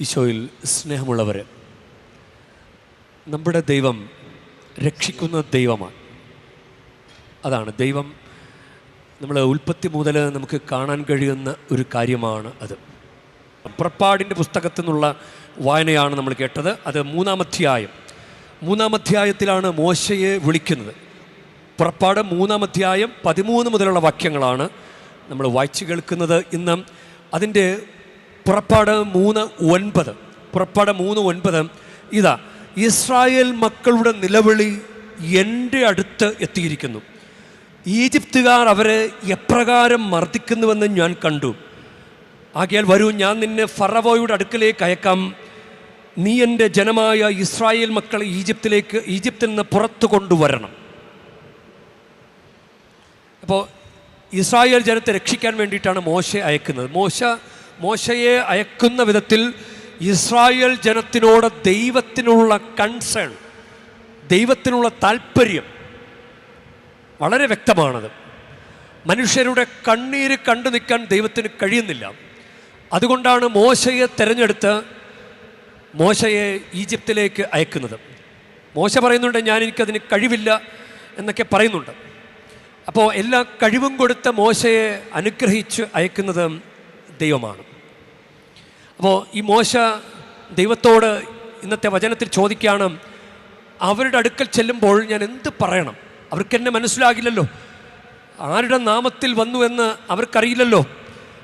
ഈശോയിൽ സ്നേഹമുള്ളവർ നമ്മുടെ ദൈവം രക്ഷിക്കുന്ന ദൈവമാണ്. അതാണ് ദൈവം നമ്മളെ ഉൽപ്പത്തി മുതൽ നമുക്ക് കാണാൻ കഴിയുന്ന ഒരു കാര്യമാണ് അത്. പുറപ്പാടിന്റെ പുസ്തകത്തിൽ നിന്നുള്ള വായനയാണ് നമ്മൾ കേട്ടത്. അത് മൂന്നാമധ്യായം മൂന്നാമധ്യായത്തിലാണ് മോശയെ വിളിക്കുന്നത്. പുറപ്പാട് മൂന്നാമധ്യായം പതിമൂന്ന് മുതലുള്ള വാക്യങ്ങളാണ് നമ്മൾ വായിച്ചു കേൾക്കുന്നത് ഇന്ന്. അതിന്റെ പുറപ്പാട് മൂന്ന് ഒൻപത്. പുറപ്പാട് മൂന്ന് ഒൻപത്. ഇതാ ഇസ്രായേൽ മക്കളുടെ നിലവിളി എന്റെ അടുത്ത് എത്തിയിരിക്കുന്നു. ഈജിപ്തുകാർ അവരെ എപ്രകാരം മർദ്ദിക്കുന്നുവെന്ന് ഞാൻ കണ്ടു. ആകയാൽ വരൂ ഞാൻ നിന്നെ ഫറവോയുടെ അടുക്കലേക്ക് അയക്കാം. നീ എന്റെ ജനമായ ഇസ്രായേൽ മക്കളെ ഈജിപ്തിലേക്ക് ഈജിപ്തിൽ നിന്ന് പുറത്തു കൊണ്ടുവരണം. അപ്പോൾ ഇസ്രായേൽ ജനത്തെ രക്ഷിക്കാൻ വേണ്ടിയിട്ടാണ് മോശ അയക്കുന്നത്. മോശ മോശയെ അയക്കുന്ന വിധത്തിൽ ഇസ്രായേൽ ജനത്തിനോട് ദൈവത്തിനുള്ള കൺസേൺ ദൈവത്തിനുള്ള താല്പര്യം വളരെ വ്യക്തമാണത്. മനുഷ്യരുടെ കണ്ണീര് കണ്ടു നിൽക്കാൻ ദൈവത്തിന് കഴിയുന്നില്ല. അതുകൊണ്ടാണ് മോശയെ തിരഞ്ഞെടുത്ത് മോശയെ ഈജിപ്തിലേക്ക് അയക്കുന്നത്. മോശ പറയുന്നുണ്ട് ഞാൻ എനിക്കതിന് കഴിവില്ല എന്നൊക്കെ പറയുന്നുണ്ട്. അപ്പോൾ എല്ലാ കഴിവും കൊടുത്ത മോശയെ അനുഗ്രഹിച്ച് അയക്കുന്നത് ദൈവമാണ്. അപ്പോൾ ഈ മോശ ദൈവത്തോട് ഇന്നത്തെ വചനത്തിൽ ചോദിക്കുകയാണ് അവരുടെ അടുക്കൽ ചെല്ലുമ്പോൾ ഞാൻ എന്ത് പറയണം? അവർക്ക് എന്നെ മനസ്സിലാകില്ലല്ലോ. ആരുടെ നാമത്തിൽ വന്നു എന്ന് അവർക്കറിയില്ലല്ലോ.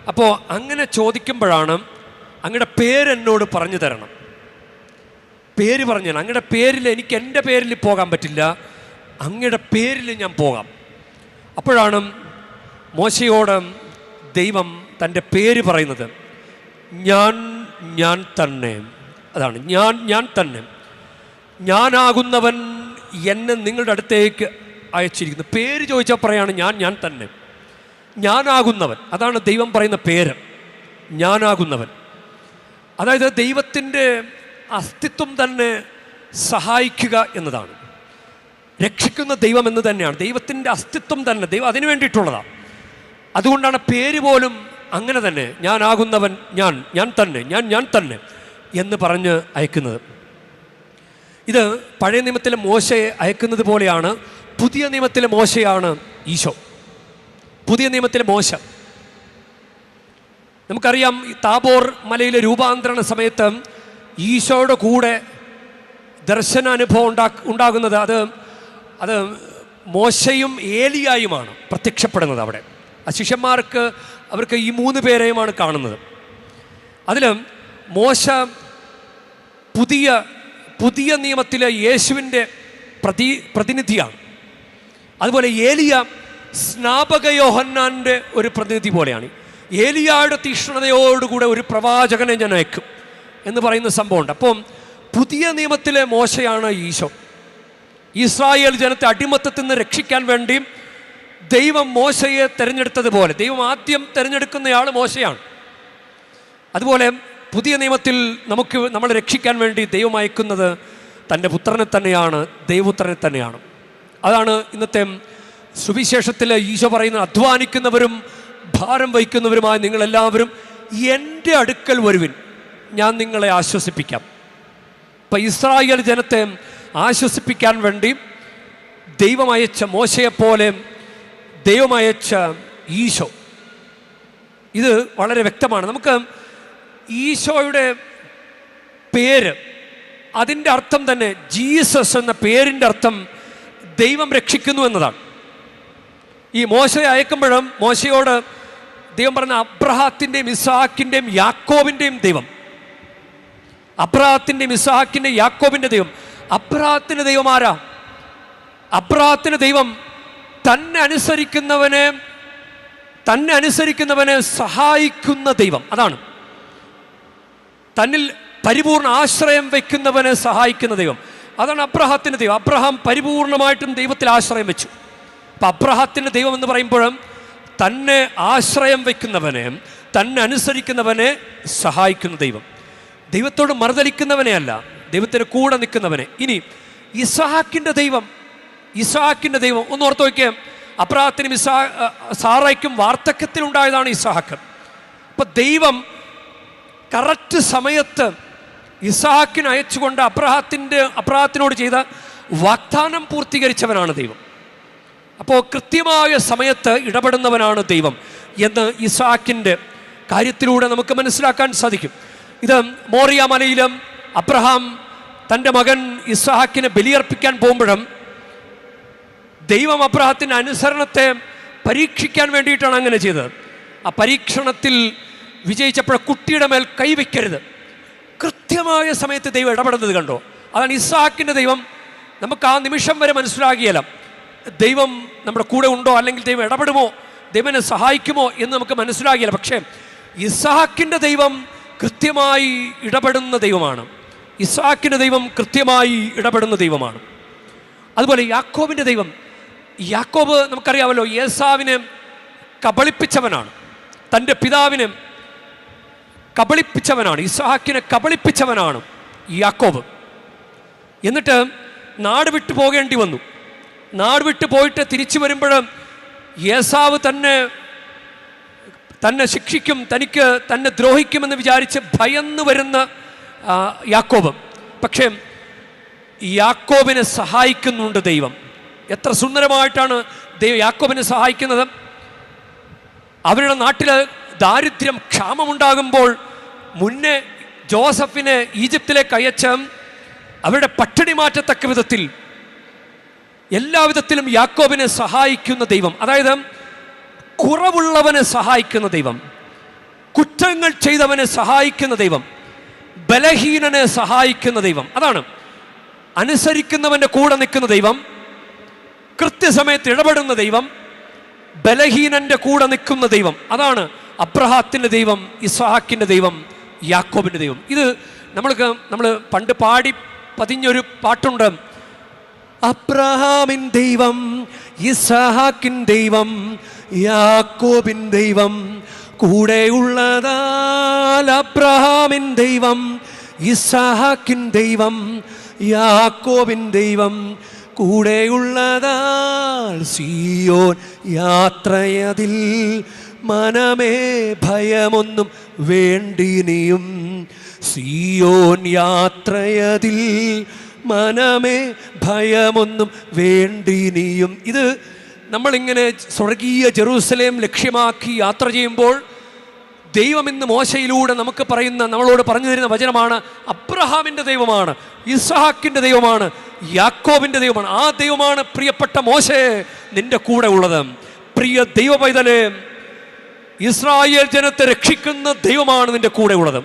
അപ്പോൾ അങ്ങനെ ചോദിക്കുമ്പോഴാണ് അങ്ങയുടെ പേരെന്നോട് പറഞ്ഞു തരണം. പേര് പറഞ്ഞു തരണം. അങ്ങയുടെ പേരിൽ എനിക്ക് എന്റെ പേരിൽ പോകാൻ പറ്റില്ല. അങ്ങയുടെ പേരിൽ ഞാൻ പോകാം. അപ്പോഴാണ് മോശയോട് ദൈവം തന്റെ പേര് പറയുന്നത്. ഞാൻ ഞാൻ തന്നെ. അതാണ് ഞാൻ ഞാൻ തന്നെ. ഞാനാകുന്നവൻ എന്നെ നിങ്ങളുടെ അടുത്തേക്ക് അയച്ചിരിക്കുന്നു. പേര് ചോദിച്ചാൽ പറയാണ് ഞാൻ ഞാൻ തന്നെ. ഞാനാകുന്നവൻ. അതാണ് ദൈവം പറയുന്ന പേര്. ഞാനാകുന്നവൻ. അതായത് ദൈവത്തിന്റെ അസ്തിത്വം തന്നെ സഹായിക്കുക എന്നതാണ്. രക്ഷിക്കുന്ന ദൈവം എന്ന് തന്നെയാണ്. ദൈവത്തിന്റെ അസ്തിത്വം തന്നെ. ദൈവം അതിനു വേണ്ടിയിട്ടുള്ളതാണ്. അതുകൊണ്ടാണ് പേര് പോലും അങ്ങനെ തന്നെ ഞാനാകുന്നവൻ ഞാൻ ഞാൻ തന്നെ ഞാൻ ഞാൻ തന്നെ എന്ന് പറഞ്ഞ് അയക്കുന്നത്. ഇത് പഴയ നിയമത്തിലെ മോശയെ അയക്കുന്നത് പോലെയാണ് പുതിയ നിയമത്തിലെ മോശയാണ് ഈശോ. പുതിയ നിയമത്തിലെ മോശ. നമുക്കറിയാം താബോർ മലയിലെ രൂപാന്തരണ സമയത്ത് ഈശോയുടെ കൂടെ ദർശനാനുഭവം ഉണ്ടാ ഉണ്ടാകുന്നത് അത് അത് മോശയും ഏലിയായുമാണ് പ്രത്യക്ഷപ്പെടുന്നത് അവിടെ. ശിഷ്യന്മാർക്ക് അവർക്ക് ഈ മൂന്ന് പേരെയുമാണ് കാണുന്നത്. അതിലും മോശ പുതിയ പുതിയ നിയമത്തിലെ യേശുവിന്റെ പ്രതി പ്രതിനിധിയാണ്. അതുപോലെ ഏലിയ സ്നാപക യോഹന്നാന്റെ ഒരു പ്രതിനിധി പോലെയാണ്. ഏലിയയുടെ തീക്ഷ്ണതയോടുകൂടെ ഒരു പ്രവാചകനെ ഞാൻ അയക്കും എന്ന് പറയുന്ന സംഭവമുണ്ട്. അപ്പം പുതിയ നിയമത്തിലെ മോശയാണ് ഈശോ. ഇസ്രായേൽ ജനത്തെ അടിമത്തത്തിൽ നിന്ന് രക്ഷിക്കാൻ വേണ്ടി ദൈവം മോശയെ തിരഞ്ഞെടുത്തതുപോലെ ദൈവം ആദ്യം തിരഞ്ഞെടുക്കുന്നയാൾ മോശയാണ്. അതുപോലെ പുതിയ നിയമത്തിൽ നമുക്ക് നമ്മൾ രക്ഷിക്കാൻ വേണ്ടി ദൈവം അയക്കുന്നത് തന്റെ പുത്രനെ തന്നെയാണ് ദൈവപുത്രനെ തന്നെയാണ്. അതാണ് ഇന്നത്തെ സുവിശേഷത്തിൽ ഈശോ പറയുന്ന അധ്വാനിക്കുന്നവരും ഭാരം വഹിക്കുന്നവരുമായ നിങ്ങളെല്ലാവരും എന്റെ അടുക്കൽ വരുവിൻ. ഞാൻ നിങ്ങളെ ആശ്വസിപ്പിക്കാം. ഇപ്പം ഇസ്രായേൽ ജനത്തെ ആശ്വസിപ്പിക്കാൻ വേണ്ടി ദൈവമയച്ച മോശയെപ്പോലെ ദൈവം അയച്ച ഈശോ. ഇത് വളരെ വ്യക്തമാണ്. നമുക്ക് ഈശോയുടെ പേര് അതിന്റെ അർത്ഥം തന്നെ ജീസസ് എന്ന പേരിന്റെ അർത്ഥം ദൈവം രക്ഷിക്കുന്നു എന്നതാണ്. ഈ മോശയെ അയക്കുമ്പോഴും മോശയോട് ദൈവം പറഞ്ഞ അബ്രഹാത്തിന്റെയും ഇസാക്കിന്റെയും യാക്കോബിന്റെയും ദൈവം. അബ്രഹാത്തിന്റെയും ഇസാക്കിന്റെയും യാക്കോബിന്റെ ദൈവം. അബ്രഹാത്തിന്റെ ദൈവം ആരാ? അബ്രഹാത്തിന്റെ ദൈവം തന്നെ അനുസരിക്കുന്നവനെ തന്നെ അനുസരിക്കുന്നവനെ സഹായിക്കുന്ന ദൈവം. അതാണ്. തന്നിൽ പരിപൂർണ ആശ്രയം വയ്ക്കുന്നവനെ സഹായിക്കുന്ന ദൈവം. അതാണ് അബ്രഹത്തിന്റെ ദൈവം. അബ്രഹാം പരിപൂർണമായിട്ടും ദൈവത്തിൽ ആശ്രയം വെച്ചു. അപ്പം അബ്രഹത്തിന്റെ ദൈവം എന്ന് പറയുമ്പോഴും തന്നെ ആശ്രയം വയ്ക്കുന്നവനെ തന്നെ അനുസരിക്കുന്നവനെ സഹായിക്കുന്ന ദൈവം. ദൈവത്തോട് മറുതലിക്കുന്നവനെ അല്ല ദൈവത്തിന് കൂടെ നിൽക്കുന്നവനെ. ഇനി ഇസഹാക്കിന്റെ ദൈവം ഇസഹാക്കിന്റെ ദൈവം. ഒന്ന് ഓർത്ത് നോക്കിയേ. അപ്രാത്തിനും ഇസാ സാറയ്ക്കും വാർദ്ധക്യത്തിലുണ്ടായതാണ് ഇസാഹക്ക് അപ്പം ദൈവം കറക്റ്റ് സമയത്ത് ഇസാക്കിന് അയച്ചുകൊണ്ട് അബ്രഹാത്തിന്റെ അബ്രഹാത്തിനോട് ചെയ്ത വാഗ്ദാനം പൂർത്തീകരിച്ചവനാണ് ദൈവം. അപ്പോൾ കൃത്യമായ സമയത്ത് ഇടപെടുന്നവനാണ് ദൈവം എന്ന് ഇസാക്കിന്റെ കാര്യത്തിലൂടെ നമുക്ക് മനസ്സിലാക്കാൻ സാധിക്കും. ഇത് മോറിയ മലയിലും അബ്രഹാം തന്റെ മകൻ ഇസാഹക്കിനെ ബലിയർപ്പിക്കാൻ പോകുമ്പോഴും ദൈവം അബ്രഹത്തിന്റെ അനുസരണത്തെ പരീക്ഷിക്കാൻ വേണ്ടിയിട്ടാണ് അങ്ങനെ ചെയ്തത്. ആ പരീക്ഷണത്തിൽ വിജയിച്ചപ്പോൾ കുട്ടിയുടെ മേൽ കൈവയ്ക്കരുത് കൃത്യമായ സമയത്ത് ദൈവം ഇടപെടുന്നത് കണ്ടോ? അതാണ് ഇസാക്കിന്റെ ദൈവം നമുക്ക് ആ നിമിഷം വരെ മനസ്സിലാകിയല്ല ദൈവം നമ്മുടെ കൂടെ ഉണ്ടോ അല്ലെങ്കിൽ ദൈവം ഇടപെടുമോ? ദൈവനെ സഹായിക്കുമോ എന്ന് നമുക്ക് മനസ്സിലാകില്ല പക്ഷേ ഇസാക്കിന്റെ ദൈവം കൃത്യമായി ഇടപെടുന്ന ദൈവമാണ്. ഇസാക്കിന്റെ ദൈവം കൃത്യമായി ഇടപെടുന്ന ദൈവമാണ്. അതുപോലെ യാക്കോബിന്റെ ദൈവം യാക്കോബ് നമുക്കറിയാമല്ലോ യേസാവിനെ കബളിപ്പിച്ചവനാണ്. തന്റെ പിതാവിനെ കബളിപ്പിച്ചവനാണ്. ഇസ്ഹാക്കിനെ കബളിപ്പിച്ചവനാണ് യാക്കോബ്. എന്നിട്ട് നാട് വിട്ടു പോകേണ്ടി വന്നു. നാട് വിട്ടു പോയിട്ട് തിരിച്ചു വരുമ്പോൾ യേസാവ് തന്നെ തന്നെ ശിക്ഷിക്കും തനിക്ക് തന്നെ ദ്രോഹിക്കുമെന്ന് വിചാരിച്ച് ഭയന്ന് വരുന്ന യാക്കോബ്. പക്ഷേ യാക്കോബിനെ സഹായിക്കുന്നുണ്ട് ദൈവം. എത്ര സുന്ദരമായിട്ടാണ് ദൈവം യാക്കോബിനെ സഹായിക്കുന്നത്. അവരുടെ നാട്ടിൽ ദാരിദ്ര്യം ക്ഷാമമുണ്ടാകുമ്പോൾ മുന്നേ ജോസഫിനെ ഈജിപ്തിലേക്ക് അയച്ച അവരുടെ പട്ടിണി മാറ്റത്തക്ക വിധത്തിൽ എല്ലാവിധത്തിലും യാക്കോബിനെ സഹായിക്കുന്ന ദൈവം. അതായത് കുറവുള്ളവനെ സഹായിക്കുന്ന ദൈവം. കുറ്റങ്ങൾ ചെയ്തവനെ സഹായിക്കുന്ന ദൈവം. ബലഹീനനെ സഹായിക്കുന്ന ദൈവം. അതാണ് അനുസരിക്കുന്നവന്റെ കൂടെ നിൽക്കുന്ന ദൈവം. കൃത്യസമയത്ത് ഇടപെടുന്ന ദൈവം ബലഹീനന്റെ കൂടെ നിൽക്കുന്ന ദൈവം. അതാണ് അബ്രഹാത്തിന്റെ ദൈവം ഇസ്ഹാക്കിന്റെ ദൈവം യാക്കോബിന്റെ ദൈവം. ഇത് നമ്മൾക്ക് നമ്മൾ പണ്ട് പാടി പതിഞ്ഞൊരു പാട്ടുണ്ട്. അബ്രഹാമിൻ ദൈവം ഇസഹാക്കിൻ ദൈവം യാക്കോബിൻ ദൈവം കൂടെയുള്ളതാൽ അബ്രഹാമിൻ ദൈവം ഇസഹാക്കിൻ ദൈവം യാക്കോബിൻ ദൈവം കൂടെയുള്ളതാൽ സിയോൻ യാത്രയതിൽ മനമേ ഭയമൊന്നും വേണ്ടിനിയും. സിയോൻ യാത്രയതിൽ മനമേ ഭയമൊന്നും വേണ്ടിനിയും. ഇത് നമ്മളിങ്ങനെ സ്വർഗീയ ജെറൂസലേം ലക്ഷ്യമാക്കി യാത്ര ചെയ്യുമ്പോൾ ദൈവം ഇന്ന് മോശയിലൂടെ നമുക്ക് പറയുന്ന നമ്മളോട് പറഞ്ഞു തരുന്ന വചനമാണ് അബ്രഹാമിന്റെ ദൈവമാണ് ഇസ്ഹാക്കിന്റെ ദൈവമാണ് യാക്കോബിന്റെ ദൈവമാണ്. ആ ദൈവമാണ് പ്രിയപ്പെട്ട മോശേ. നിന്റെ കൂടെ ഉള്ളത്. പ്രിയ ദൈവ ഇസ്രായേൽ ജനത്തെ രക്ഷിക്കുന്ന ദൈവമാണ് നിന്റെ കൂടെ ഉള്ളത്.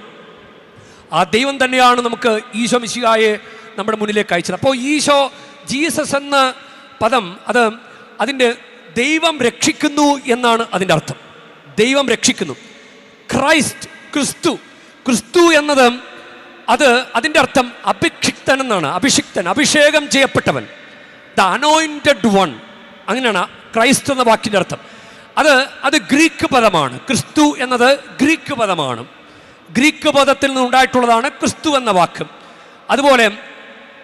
ആ ദൈവം തന്നെയാണ് നമുക്ക് ഈശോ മിശിഹായെ നമ്മുടെ മുന്നിലേക്ക് അയച്ചത്. അപ്പോൾ ഈശോ ജീസസ് എന്ന പദം അത് അതിന്റെ ദൈവം രക്ഷിക്കുന്നു എന്നാണ് അതിന്റെ അർത്ഥം. ദൈവം രക്ഷിക്കുന്നു. ക്രൈസ്റ്റ് ക്രിസ്തു ക്രിസ്തു എന്നത് അത് അതിന്റെ അർത്ഥം അഭിക്ഷിക്തൻ എന്നാണ് അഭിഷിക്തൻ അഭിഷേകം ചെയ്യപ്പെട്ടവൻ. ദ അനോയിന്റഡ് വൺ അങ്ങനെയാണ് ക്രൈസ്റ്റ് എന്ന വാക്കിന്റെ അർത്ഥം. അത് അത് ഗ്രീക്ക് പദമാണ്. ക്രിസ്തു എന്നത് ഗ്രീക്ക് പദമാണ്. ഗ്രീക്ക് പദത്തിൽ നിന്നുണ്ടായിട്ടുള്ളതാണ് ക്രിസ്തു എന്ന വാക്ക്. അതുപോലെ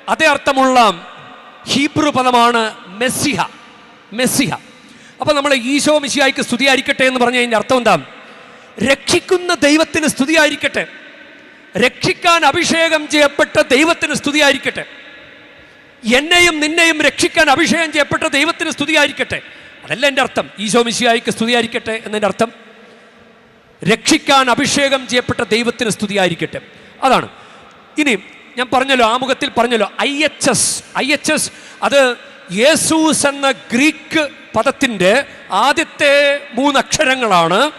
അതേ അർത്ഥമുള്ള ഹീബ്രു പദമാണ് മെസ്സിഹ. മെസ്സിഹ. അപ്പോൾ നമ്മൾ ഈശോ മിശിഹായിക്ക് സ്തുതിയായിരിക്കട്ടെ എന്ന് പറഞ്ഞതിന്റെ അർത്ഥം എന്താ? രക്ഷിക്കുന്ന ദൈവത്തിന് സ്തുതിയായിരിക്കട്ടെ. രക്ഷിക്കാൻ അഭിഷേകം ചെയ്യപ്പെട്ട ദൈവത്തിന് സ്തുതിയായിരിക്കട്ടെ. എന്നെയും നിന്നെയും രക്ഷിക്കാൻ അഭിഷേകം ചെയ്യപ്പെട്ട ദൈവത്തിന് സ്തുതിയായിരിക്കട്ടെ. അതല്ല എന്റെ അർത്ഥം. ഈശോ മിശിഹായിക്ക് സ്തുതിയായിരിക്കട്ടെ എന്നതിന്റെ അർത്ഥം. രക്ഷിക്കാൻ അഭിഷേകം ചെയ്യപ്പെട്ട ദൈവത്തിന് സ്തുതിയായിരിക്കട്ടെ. അതാണ്. ഇനി ഞാൻ പറഞ്ഞല്ലോ ആമുഖത്തിൽ പറഞ്ഞല്ലോ I H S. I H S അത് യേസൂസ് എന്ന ഗ്രീക്ക് പദത്തിന്റെ ആദ്യത്തെ മൂന്നക്ഷരങ്ങളാണ്.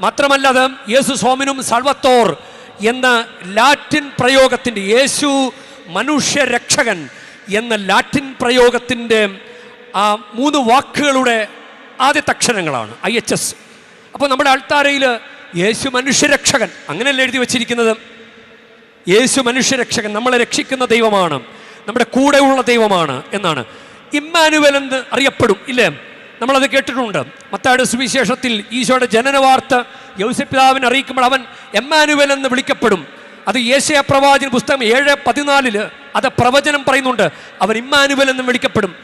മാത്രമല്ല അത് യേസു സോമിനും സൾവത്തോർ എന്ന ലാറ്റിൻ പ്രയോഗത്തിന്റെ യേശു മനുഷ്യരക്ഷകൻ എന്ന ലാറ്റിൻ പ്രയോഗത്തിന്റെ ആ മൂന്ന് വാക്കുകളുടെ ആദ്യത്തെ അക്ഷരങ്ങളാണ് ഐ എച്ച് എസ്. അപ്പോൾ നമ്മുടെ അൾത്താരയിൽ യേശു മനുഷ്യരക്ഷകൻ അങ്ങനെയല്ല എഴുതി വച്ചിരിക്കുന്നത്? യേശു മനുഷ്യരക്ഷകൻ നമ്മളെ രക്ഷിക്കുന്ന ദൈവമാണ് നമ്മുടെ കൂടെയുള്ള ദൈവമാണ് എന്നാണ്. ഇമ്മാനുവൽ എന്ന് അറിയപ്പെടും ഇല്ലേ? നമ്മളത് കേട്ടിട്ടുണ്ട്. മത്തായുടെ സുവിശേഷത്തിൽ ഈശോയുടെ ജനനവാർത്ത യൗസപിതാവിനെ അറിയിക്കുമ്പോൾ അവൻ എമ്മാനുവൽ എന്ന് വിളിക്കപ്പെടും. അത് യേശയ പ്രവാചന പുസ്തകം ഏഴ് പതിനാലിൽ അത് പ്രവചനം പറയുന്നുണ്ട്. അവൻ ഇമ്മാനുവൽ എന്ന് വിളിക്കപ്പെടും.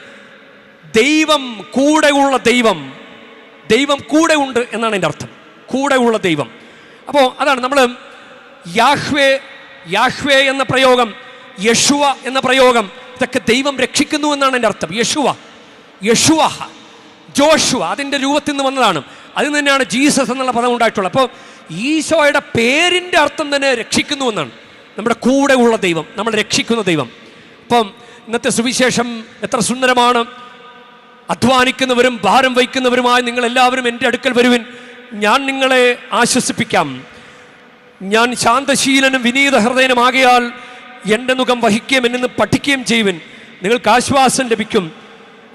ദൈവം കൂടെയുള്ള ദൈവം ദൈവം കൂടെ ഉണ്ട് എന്നാണ് എന്റെ അർത്ഥം. കൂടെയുള്ള ദൈവം. അപ്പോൾ അതാണ് നമ്മൾ യാഹ്വേ യാഹ്വേ എന്ന പ്രയോഗം യഷുവ എന്ന പ്രയോഗം ഇതൊക്കെ ദൈവം രക്ഷിക്കുന്നു എന്നാണ് എന്റെ അർത്ഥം. യഷുവ യഷുവ. ജോഷുവ അതിന്റെ രൂപത്തിൽ നിന്ന് വന്നതാണ്. അതിൽ തന്നെയാണ് ജീസസ് എന്നുള്ള പദം ഉണ്ടായിട്ടുള്ളത്. അപ്പോൾ ഈശോയുടെ പേരിന്റെ അർത്ഥം തന്നെ രക്ഷിക്കുന്നു എന്നാണ്. നമ്മുടെ കൂടെ ഉള്ള ദൈവം നമ്മൾ രക്ഷിക്കുന്ന ദൈവം. അപ്പം ഇന്നത്തെ സുവിശേഷം എത്ര സുന്ദരമാണ്. അധ്വാനിക്കുന്നവരും ഭാരം വഹിക്കുന്നവരുമായി നിങ്ങൾ എല്ലാവരും എന്റെ അടുക്കൽ വരുവിൻ. ഞാൻ നിങ്ങളെ ആശ്വസിപ്പിക്കാം. ഞാൻ ശാന്തശീലനും വിനീത ഹൃദയനുമാകയാൽ എന്റെ മുഖം വഹിക്കുകയും എന്നെ പഠിക്കുകയും ചെയ്യുവിൻ. നിങ്ങൾക്ക് ആശ്വാസം ലഭിക്കും.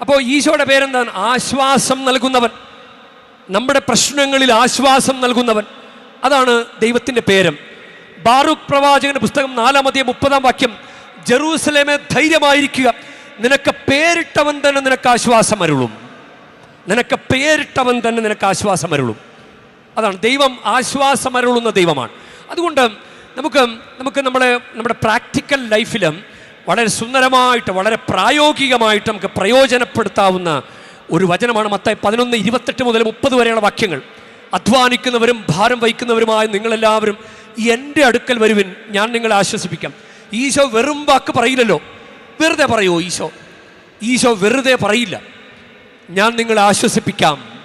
അപ്പോൾ ഈശോയുടെ പേരെന്താണ്? ആശ്വാസം നൽകുന്നവൻ. നമ്മുടെ പ്രശ്നങ്ങളിൽ ആശ്വാസം നൽകുന്നവൻ. അതാണ് ദൈവത്തിന്റെ പേരും. ബാറൂഖ് പ്രവാചകന്റെ പുസ്തകം നാലാമതേ മുപ്പതാം വാക്യം ജെറൂസലേമെ ധൈര്യമായിരിക്കുക. നിനക്ക് പേരിട്ടവൻ തന്നെ നിനക്ക് ആശ്വാസം അരുളും. നിനക്ക് പേരിട്ടവൻ തന്നെ നിനക്ക് ആശ്വാസം അരുളും. അതാണ് ദൈവം ആശ്വാസം അരുളുന്ന ദൈവമാണ്. അതുകൊണ്ട് നമുക്ക് നമുക്ക് നമ്മുടെ നമ്മുടെ പ്രാക്ടിക്കൽ ലൈഫിലും വളരെ സുന്ദരമായിട്ട് വളരെ പ്രായോഗികമായിട്ട് നമുക്ക് പ്രയോജനപ്പെടുത്താവുന്ന ഒരു വചനമാണ് മത്തായി പതിനൊന്ന് ഇരുപത്തെട്ട് മുതൽ മുപ്പത് വരെയുള്ള വാക്യങ്ങൾ. അധ്വാനിക്കുന്നവരും ഭാരം വഹിക്കുന്നവരുമായ നിങ്ങളെല്ലാവരും എന്റെ അടുക്കൽ വരുവിൻ ഞാൻ നിങ്ങളെ ആശ്വസിപ്പിക്കാം. ഈശോ വെറും വാക്ക് പറയില്ലല്ലോ. വെറുതെ പറയുമോ ഈശോ? ഈശോ വെറുതെ പറയില്ല. ഞാൻ നിങ്ങളെ ആശ്വസിപ്പിക്കാം.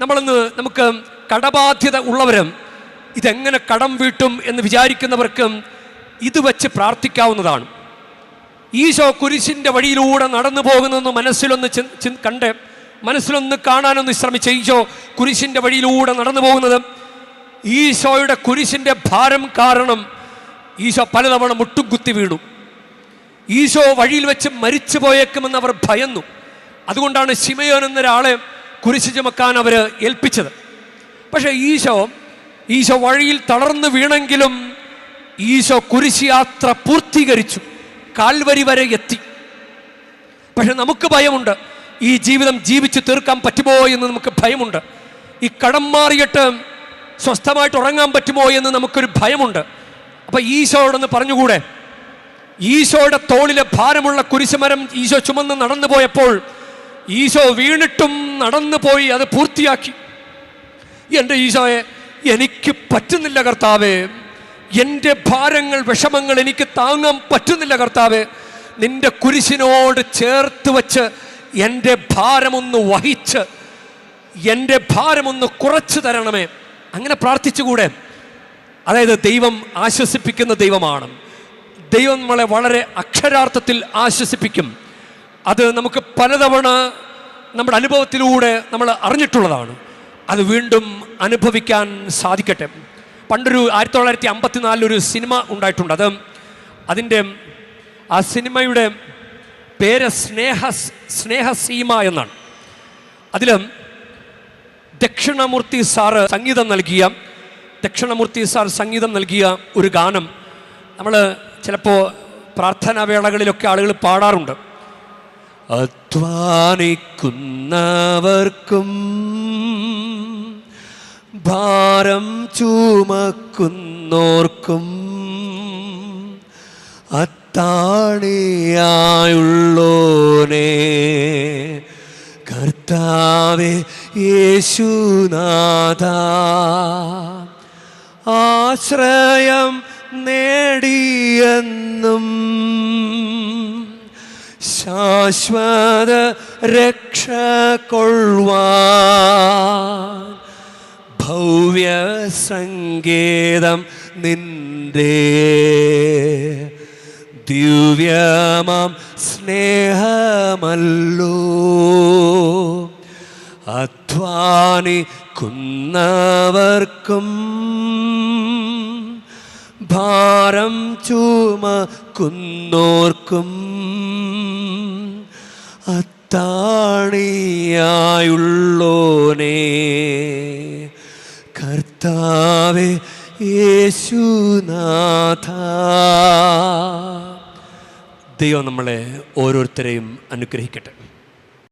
നമ്മളൊന്ന് നമുക്ക് കടബാധ്യത ഉള്ളവരും ഇതെങ്ങനെ കടം വീട്ടും എന്ന് വിചാരിക്കുന്നവർക്കും ഇത് വെച്ച് പ്രാർത്ഥിക്കാവുന്നതാണ്. ഈശോ കുരിശിന്റെ വഴിയിലൂടെ നടന്നു പോകുന്നെന്ന് മനസ്സിലൊന്ന് കണ്ട് മനസ്സിലൊന്ന് കാണാനൊന്ന് ശ്രമിച്ച ഈശോ കുരിശിന്റെ വഴിയിലൂടെ നടന്നു പോകുന്നത് ഈശോയുടെ കുരിശിന്റെ ഭാരം കാരണം ഈശോ പലതവണ മുട്ടുകുത്തി വീണു. ഈശോ വഴിയിൽ വെച്ച് മരിച്ചു പോയേക്കുമെന്ന് അവർ ഭയന്നു. അതുകൊണ്ടാണ് ശിമയോൻ എന്നൊരാളെ കുരിശ് ചുമക്കാൻ അവർ ഏൽപ്പിച്ചത്. പക്ഷേ ഈശോ ഈശോ വഴിയിൽ തളർന്നു വീണെങ്കിലും ഈശോ കുരിശ് യാത്ര പൂർത്തീകരിച്ചു. കാൽവരി വരെ എത്തി. പക്ഷെ നമുക്ക് ഭയമുണ്ട്. ഈ ജീവിതം ജീവിച്ച് തീർക്കാൻ പറ്റുമോ എന്ന് നമുക്ക് ഭയമുണ്ട്. ഈ കടം മാറിയിട്ട് സ്വസ്ഥമായിട്ട് ഉറങ്ങാൻ പറ്റുമോ എന്ന് നമുക്കൊരു ഭയമുണ്ട്. അപ്പൊ ഈശോയോടൊന്ന് പറഞ്ഞുകൂടെ? ഈശോയുടെ തോളിലെ ഭാരമുള്ള കുരിശുമരം ഈശോ ചുമന്ന് നടന്നു പോയപ്പോൾ ഈശോ വീണിട്ടും നടന്നു പോയി അത് പൂർത്തിയാക്കി. എന്റെ ഈശോയെ എനിക്ക് പറ്റുന്നില്ല കർത്താവേ. എന്റെ ഭാരങ്ങൾ വിഷമങ്ങൾ എനിക്ക് താങ്ങാൻ പറ്റുന്നില്ല കർത്താവ്. നിന്റെ കുരിശിനോട് ചേർത്ത് വച്ച് എന്റെ ഭാരമൊന്ന് വഹിച്ച് എന്റെ ഭാരമൊന്ന് കുറച്ച് തരണമേ. അങ്ങനെ പ്രാർത്ഥിച്ചുകൂടെ? അതായത് ദൈവം ആശ്വസിപ്പിക്കുന്ന ദൈവമാണ്. ദൈവം നമ്മളെ വളരെ അക്ഷരാർത്ഥത്തിൽ ആശ്വസിപ്പിക്കും. അത് നമുക്ക് പലതവണ നമ്മുടെ അനുഭവത്തിലൂടെ നമ്മൾ അറിഞ്ഞിട്ടുള്ളതാണ്. അത് വീണ്ടും അനുഭവിക്കാൻ സാധിക്കട്ടെ. പണ്ടൊരു ആയിരത്തി തൊള്ളായിരത്തി അമ്പത്തിനാലിലൊരു സിനിമ ഉണ്ടായിട്ടുണ്ട്. അത് അതിന്റെ ആ സിനിമയുടെ പേര് സ്നേഹ സ്നേഹസീമ എന്നാണ്. അതിൽ ദക്ഷിണമൂർത്തി സാർ സംഗീതം നൽകിയ ദക്ഷിണമൂർത്തി സാർ സംഗീതം നൽകിയ ഒരു ഗാനം നമ്മൾ ചിലപ്പോൾ പ്രാർത്ഥനാ വേളകളിലൊക്കെ ആളുകൾ പാടാറുണ്ട്. അധ്വാനിക്കുന്നവർക്കും ഭാരം ചുമക്കുന്നോർക്കും അത്താണിയായുള്ളോനെ കർത്താവെ യേശുനാഥ. ആശ്രയം നേടിയെന്നും ശാശ്വത രക്ഷ കൊള്ളുവാൻ ഭവ്യ സങ്കേതം നിന്റെ. ദിവ്യമാം സ്നേഹമല്ലോ. അധ്വാനിക്കുന്നവർക്കും ഭാരം ചുമക്കുന്നോർക്കും അത്താണിയായുള്ളോനെ. കർത്താവെ യേശുനാഥ. ദൈവം നമ്മളെ ഓരോരുത്തരെയും അനുഗ്രഹിക്കട്ടെ.